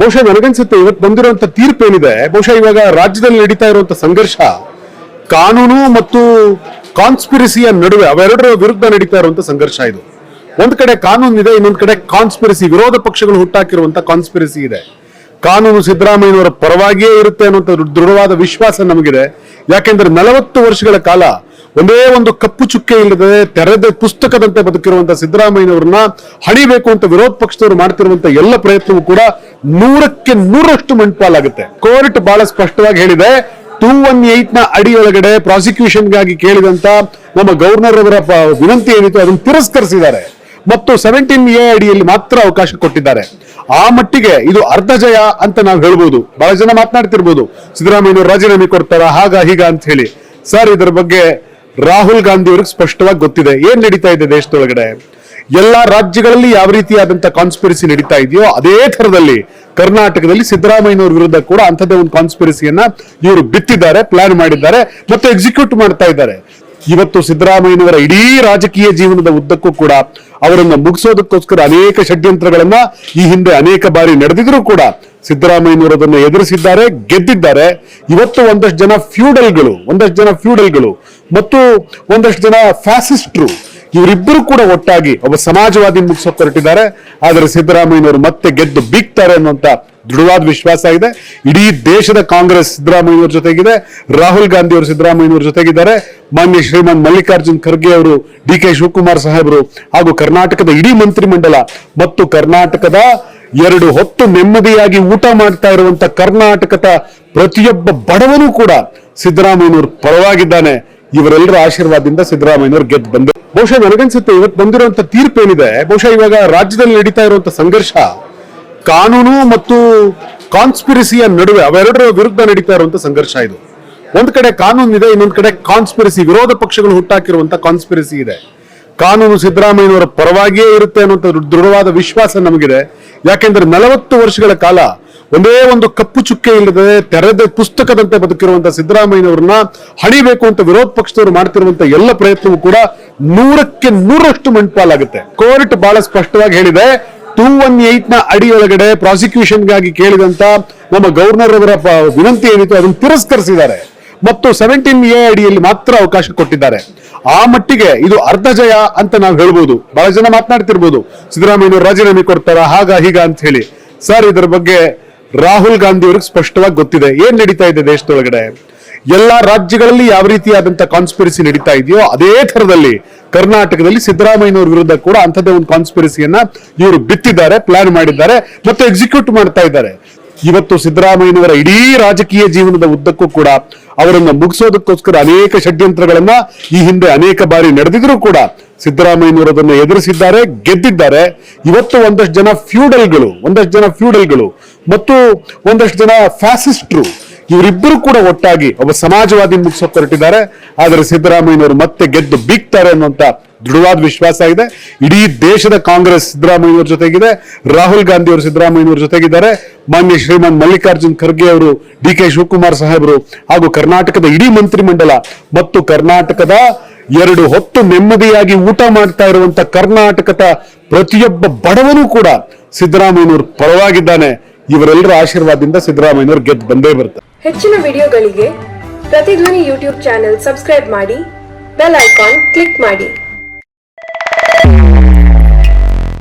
ಬಹುಶಃ ನನಗನ್ಸುತ್ತೆ ಇವತ್ತು ಬಂದಿರುವಂತ ತೀರ್ಪು ಏನಿದೆ ಬಹುಶಃ ಇವಾಗ ರಾಜ್ಯದಲ್ಲಿ ನಡೀತಾ ಇರುವಂತ ಸಂಘರ್ಷ, ಕಾನೂನು ಮತ್ತು ಕಾನ್ಸ್ಪಿರಸಿಯ ನಡುವೆ ಅವೆರಡರ ವಿರುದ್ಧ ನಡೀತಾ ಇರುವಂತ ಸಂಘರ್ಷ ಇದು. ಒಂದ್ ಕಡೆ ಕಾನೂನು ಇದೆ ಇನ್ನೊಂದ್ ಕಡೆ ಕಾನ್ಸ್ಪಿರಸಿ ವಿರೋಧ ಪಕ್ಷಗಳು ಹುಟ್ಟಾಕಿರುವಂತ ಕಾನ್ಸ್ಪಿರಸಿ ಇದೆ. ಕಾನೂನು ಸಿದ್ದರಾಮಯ್ಯನವರ ಪರವಾಗಿಯೇ ಇರುತ್ತೆ ಅನ್ನುವಂಥ ದೃಢವಾದ ವಿಶ್ವಾಸ ನಮಗಿದೆ. ಯಾಕೆಂದ್ರೆ ನಲವತ್ತು ವರ್ಷಗಳ ಕಾಲ ಒಂದೇ ಒಂದು ಕಪ್ಪು ಚುಕ್ಕೆ ಇಲ್ಲದೆ ತೆರೆದ ಪುಸ್ತಕದಂತೆ ಬದುಕಿರುವಂತಹ ಸಿದ್ದರಾಮಯ್ಯನವರನ್ನ ಹಣಿಬೇಕು ಅಂತ ವಿರೋಧ ಪಕ್ಷದವರು ಮಾಡ್ತಿರುವಂತಹ ಎಲ್ಲ ಪ್ರಯತ್ನವೂ ಕೂಡ ನೂರಕ್ಕೆ ನೂರಷ್ಟು ಮಣ್ಪಾಲಾಗುತ್ತೆ ಕೋರ್ಟ್ ಬಹಳ ಸ್ಪಷ್ಟವಾಗಿ ಹೇಳಿದೆ, ಟೂ ಒನ್ ಏಟ್ನ ಅಡಿಯೊಳಗಡೆ ಪ್ರಾಸಿಕ್ಯೂಷನ್ಗಾಗಿ ಕೇಳಿದಂತ ನಮ್ಮ ಗವರ್ನರ್ ಅವರ ವಿನಂತಿ ಏನಿತ್ತು ಅದನ್ನು ತಿರಸ್ಕರಿಸಿದ್ದಾರೆ. ಮತ್ತು ಸೆವೆಂಟೀನ್ ಎ ಅಡಿಯಲ್ಲಿ ಮಾತ್ರ ಅವಕಾಶ ಕೊಟ್ಟಿದ್ದಾರೆ. ಆ ಮಟ್ಟಿಗೆ ಇದು ಅರ್ಧ ಜಯ ಅಂತ ನಾವು ಹೇಳ್ಬೋದು. ಬಹಳ ಜನ ಮಾತನಾಡ್ತಿರ್ಬೋದು. ಸಿದ್ದರಾಮಯ್ಯ ರಾಜೀನಾಮೆ ಕೊಡ್ತಾರ, ಹಾಗ, ಹೀಗ ಅಂತ ಹೇಳಿ. ಸರ್, ಇದರ ಬಗ್ಗೆ ರಾಹುಲ್ ಗಾಂಧಿ ಅವ್ರಿಗೆ ಸ್ಪಷ್ಟವಾಗಿ ಗೊತ್ತಿದೆ. ಏನ್ ನಡೀತಾ ಇದೆ ದೇಶದೊಳಗಡೆ? ಎಲ್ಲಾ ರಾಜ್ಯಗಳಲ್ಲಿ ಯಾವ ರೀತಿಯಾದಂತ ಕಾನ್ಸ್ಪಿರಸಿ ನಡೀತಾ ಇದೆಯೋ ಅದೇ ತರದಲ್ಲಿ ಕರ್ನಾಟಕದಲ್ಲಿ ಸಿದ್ದರಾಮಯ್ಯನವ್ರ ವಿರುದ್ಧ ಕೂಡ ಅಂಥದ್ದೇ ಒಂದು ಕಾನ್ಸ್ಪಿರಸಿಯನ್ನ ಇವರು ಬಿತ್ತಿದ್ದಾರೆ ಪ್ಲಾನ್ ಮಾಡಿದ್ದಾರೆ, ಮತ್ತು ಎಕ್ಸಿಕ್ಯೂಟ್ ಮಾಡ್ತಾ ಇದ್ದಾರೆ. ಇವತ್ತು ಸಿದ್ದರಾಮಯ್ಯನವರ ಇಡೀ ರಾಜಕೀಯ ಜೀವನದ ಉದ್ದಕ್ಕೂ ಕೂಡ ಅವರನ್ನು ಮುಗಿಸೋದಕ್ಕೋಸ್ಕರ ಅನೇಕ ಷಡ್ಯಂತ್ರಗಳನ್ನ ಈ ಹಿಂದೆ ಅನೇಕ ಬಾರಿ ನಡೆದಿದ್ರು ಕೂಡ ಸಿದ್ದರಾಮಯ್ಯನವರದನ್ನು ಎದುರಿಸಿದ್ದಾರೆ, ಗೆದ್ದಿದ್ದಾರೆ. ಇವತ್ತು ಒಂದಷ್ಟು ಜನ ಫ್ಯೂಡಲ್ಗಳು, ಒಂದಷ್ಟು ಜನ ಫ್ಯೂಡಲ್ಗಳು ಮತ್ತು ಒಂದಷ್ಟು ಜನ ಫ್ಯಾಸಿಸ್ಟ್ರು ಇವರಿಬ್ಬರು ಕೂಡ ಒಟ್ಟಾಗಿ ಒಬ್ಬ ಸಮಾಜವಾದಿ ಮುಗಿಸೋಕೆ ಹೊರಟಿದ್ದಾರೆ. ಆದರೆ ಸಿದ್ದರಾಮಯ್ಯನವರು ಮತ್ತೆ ಗೆದ್ದು ಬಿಗ್ತಾರೆ ಅನ್ನುವಂತ ದೃಢವಾದ ವಿಶ್ವಾಸ ಇದೆ. ಇಡೀ ದೇಶದ ಕಾಂಗ್ರೆಸ್ ಸಿದ್ದರಾಮಯ್ಯನವ್ರ ಜೊತೆಗಿದೆ. ರಾಹುಲ್ ಗಾಂಧಿ ಅವರು ಸಿದ್ದರಾಮಯ್ಯನವ್ರ ಜೊತೆಗಿದ್ದಾರೆ. ಮಾನ್ಯ ಶ್ರೀಮಾನ್ ಮಲ್ಲಿಕಾರ್ಜುನ್ ಖರ್ಗೆ ಅವರು ಡಿ ಕೆ ಶಿವಕುಮಾರ್ ಸಾಹೇಬರು ಹಾಗೂ ಕರ್ನಾಟಕದ ಇಡೀ ಮಂತ್ರಿಮಂಡಲ ಮತ್ತು ಕರ್ನಾಟಕದ ಎರಡು ಹೊತ್ತು ನೆಮ್ಮದಿಯಾಗಿ ಊಟ ಮಾಡ್ತಾ ಇರುವಂತ ಕರ್ನಾಟಕದ ಪ್ರತಿಯೊಬ್ಬ ಬಡವನೂ ಕೂಡ ಸಿದ್ದರಾಮಯ್ಯನವರು ಪರವಾಗಿದ್ದಾನೆ. ಇವರೆಲ್ಲರ ಆಶೀರ್ವಾದದಿಂದ ಸಿದ್ದರಾಮಯ್ಯನವರು ಗೆದ್ದು ಬಂದ. ಬಹುಶಃ ನನಗನ್ಸುತ್ತೆ ಇವತ್ತು ಬಂದಿರುವಂತ ತೀರ್ಪು ಏನಿದೆ ಬಹುಶಃ ಇವಾಗ ರಾಜ್ಯದಲ್ಲಿ ನಡೀತಾ ಇರುವಂತ ಸಂಘರ್ಷ, ಕಾನೂನು ಮತ್ತು ಕಾನ್ಸ್ಪಿರಸಿಯ ನಡುವೆ ಅವೆರಡರ ವಿರುದ್ಧ ನಡೀತಾ ಇರುವಂತ ಸಂಘರ್ಷ ಇದು. ಒಂದ್ ಕಡೆ ಕಾನೂನು ಇದೆ ಇನ್ನೊಂದ್ ಕಡೆ ಕಾನ್ಸ್ಪಿರಸಿ ವಿರೋಧ ಪಕ್ಷಗಳು ಹುಟ್ಟಾಕಿರುವಂತ ಕಾನ್ಸ್ಪಿರಸಿ ಇದೆ. ಕಾನೂನು ಸಿದ್ದರಾಮಯ್ಯನವರ ಪರವಾಗಿಯೇ ಇರುತ್ತೆ ಅನ್ನುವಂಥ ದೃಢವಾದ ವಿಶ್ವಾಸ ನಮಗಿದೆ. ಯಾಕೆಂದ್ರೆ ನಲವತ್ತು ವರ್ಷಗಳ ಕಾಲ ಒಂದೇ ಒಂದು ಕಪ್ಪು ಚುಕ್ಕೆ ಇಲ್ಲದೆ ತೆರೆದ ಪುಸ್ತಕದಂತೆ ಬದುಕಿರುವಂತಹ ಸಿದ್ದರಾಮಯ್ಯನವರನ್ನ ಹಣಿಬೇಕು ಅಂತ ವಿರೋಧ ಪಕ್ಷದವರು ಮಾಡ್ತಿರುವಂತ ಎಲ್ಲ ಪ್ರಯತ್ನವೂ ಕೂಡ ನೂರಕ್ಕೆ ನೂರಷ್ಟು ಮಣ್ಪಾಲಾಗುತ್ತೆ ಕೋರ್ಟ್ ಬಹಳ ಸ್ಪಷ್ಟವಾಗಿ ಹೇಳಿದೆ ಟೂ ಒನ್ ಏಟ್ನ ಅಡಿಯೊಳಗಡೆ ಪ್ರಾಸಿಕ್ಯೂಷನ್ಗಾಗಿ ಕೇಳಿದಂತ ನಮ್ಮ ಗವರ್ನರ್ ಅವರ ವಿನಂತಿ ಏನಿತ್ತು ಅದನ್ನು ತಿರಸ್ಕರಿಸಿದ್ದಾರೆ. ಮತ್ತು ಸೆವೆಂಟೀನ್ ಎ ಅಡಿಯಲ್ಲಿ ಮಾತ್ರ ಅವಕಾಶ ಕೊಟ್ಟಿದ್ದಾರೆ. ಆ ಮಟ್ಟಿಗೆ ಇದು ಅರ್ಧ ಜಯ ಅಂತ ನಾವು ಹೇಳ್ಬೋದು. ಬಹಳ ಜನ ಮಾತನಾಡ್ತಿರ್ಬೋದು. ಸಿದ್ದರಾಮಯ್ಯ ರಾಜೀನಾಮೆ ಕೊಡ್ತಾರ, ಹಾಗ ಹೀಗ ಅಂತ ಹೇಳಿ. ಸರ್, ಇದರ ಬಗ್ಗೆ ರಾಹುಲ್ ಗಾಂಧಿ ಅವ್ರಿಗೆ ಸ್ಪಷ್ಟವಾಗಿ ಗೊತ್ತಿದೆ. ಏನ್ ನಡೀತಾ ಇದೆ ದೇಶದೊಳಗಡೆ? ಎಲ್ಲಾ ರಾಜ್ಯಗಳಲ್ಲಿ ಯಾವ ರೀತಿಯಾದಂತ ಕಾನ್ಸ್ಪಿರಸಿ ನಡೀತಾ ಇದೆಯೋ ಅದೇ ತರದಲ್ಲಿ ಕರ್ನಾಟಕದಲ್ಲಿ ಸಿದ್ದರಾಮಯ್ಯನವ್ರ ವಿರುದ್ಧ ಕೂಡ ಅಂಥದ್ದೇ ಒಂದು ಕಾನ್ಸ್ಪಿರಸಿಯನ್ನ ಇವರು ಬಿತ್ತಿದ್ದಾರೆ ಪ್ಲಾನ್ ಮಾಡಿದ್ದಾರೆ ಮತ್ತು ಎಕ್ಸಿಕ್ಯೂಟ್ ಮಾಡ್ತಾ ಇದ್ದಾರೆ. ಇವತ್ತು ಸಿದ್ದರಾಮಯ್ಯನವರ ಇಡೀ ರಾಜಕೀಯ ಜೀವನದ ಉದ್ದಕ್ಕೂ ಕೂಡ ಅವರನ್ನ ಮುಗಿಸೋದಕ್ಕೋಸ್ಕರ ಅನೇಕ ಷಡ್ಯಂತ್ರಗಳನ್ನ ಈ ಹಿಂದೆ ಅನೇಕ ಬಾರಿ ನಡೆದಿದ್ರು ಕೂಡ ಸಿದ್ದರಾಮಯ್ಯನವರು ಅದನ್ನ ಎದುರಿಸಿದ್ದಾರೆ, ಗೆದ್ದಿದ್ದಾರೆ. ಇವತ್ತು ಒಂದಷ್ಟು ಜನ ಫ್ಯೂಡಲ್ಗಳು, ಒಂದಷ್ಟು ಜನ ಫ್ಯೂಡಲ್ಗಳು ಮತ್ತು ಒಂದಷ್ಟು ಜನ ಫ್ಯಾಸಿಸ್ಟ್ರು ಇವರಿಬ್ಬರು ಕೂಡ ಒಟ್ಟಾಗಿ ಒಬ್ಬ ಸಮಾಜವಾದಿ ಮುಗಿಸೋಕೆ ಹೊರಟಿದ್ದಾರೆ. ಆದರೆ ಸಿದ್ದರಾಮಯ್ಯನವರು ಮತ್ತೆ ಗೆದ್ದು ಬೀಗ್ತಾರೆ ಅನ್ನುವಂತ ದೃಢವಾದ ವಿಶ್ವಾಸ ಇದೆ. ಇಡೀ ದೇಶದ ಕಾಂಗ್ರೆಸ್ ಸಿದ್ದರಾಮಯ್ಯವ್ರ ಜೊತೆಗಿದೆ. ರಾಹುಲ್ ಗಾಂಧಿ ಅವರು ಸಿದ್ದರಾಮಯ್ಯನವ್ರ ಜೊತೆಗಿದ್ದಾರೆ. ಮಾನ್ಯ ಶ್ರೀಮಾನ್ ಮಲ್ಲಿಕಾರ್ಜುನ್ ಖರ್ಗೆ ಅವರು ಡಿ ಕೆ ಶಿವಕುಮಾರ್ ಸಾಹೇಬರು ಹಾಗೂ ಕರ್ನಾಟಕದ ಇಡೀ ಮಂತ್ರಿಮಂಡಲ ಮತ್ತು ಕರ್ನಾಟಕದ ಎರಡು ಹೊತ್ತು ನೆಮ್ಮದಿಯಾಗಿ ಊಟ ಮಾಡ್ತಾ ಇರುವಂತ ಕರ್ನಾಟಕದ ಪ್ರತಿಯೊಬ್ಬ ಬಡವನೂ ಕೂಡ ಸಿದ್ದರಾಮಯ್ಯನವ್ರ ಪರವಾಗಿದ್ದಾನೆ. ಇವರೆಲ್ಲರ ಆಶೀರ್ವಾದದಿಂದ ಸಿದ್ದರಾಮಯ್ಯನವ್ರ ಗೆದ್ದು ಬಂದೇ ಬರ್ತಾರೆ ಹೆಚ್ಚಿನ ವಿಡಿಯೋಗಳಿಗೆ ಪ್ರತಿಧ್ವನಿ ಯೂಟ್ಯೂಬ್ ಚಾನೆಲ್ ಸಬ್ಸ್ಕ್ರೈಬ್ ಮಾಡಿ, ಬೆಲ್ ಐಕಾನ್ ಕ್ಲಿಕ್ ಮಾಡಿ.